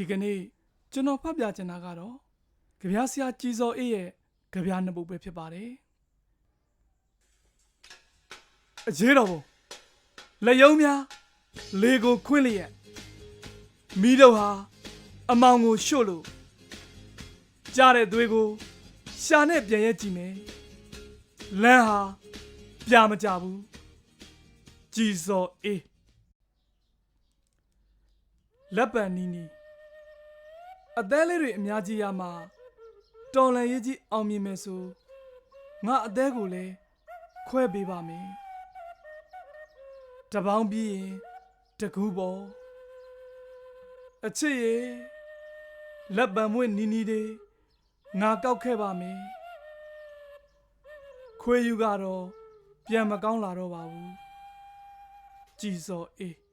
ဒီကနေ့ကျွန်တော်ဖတ်ပြချင်တာကတော့ကြပြဆရာကြည်စောအေးရဲ့ကြပြနှစ်ပုဒ်ပဲဖြစ်ပါတယ်အရေးတော်ဘုံလက်ယုံများလေကိုခွင့်လျက်မိတို့ဟာအမောင်ကိုရှို့လို့ကြားတဲ့သွေးကိုရှာနဲ့ပြန်ရဲ့ကြည့်မယ်လမ်းဟာပြမကြဘူးကြည်စောအေးလက်ပံနီနီ အသေးလေးတွေအများကြီးရမှာတော်လန်ရေးကြီးအောင်မြင်မယ်ဆိုငါအသေးကိုလည်းခွဲပေးပါမယ်တပေါင်းပြီးရင်တကူပေါ်အချစ်ရေလက်ပံမွေ့နီနီတွေငါကောက်ခဲ့ပါမယ်ခွေးယူကတော့ပြန်မကောင်းလာတော့ပါဘူးကြည်စောအေး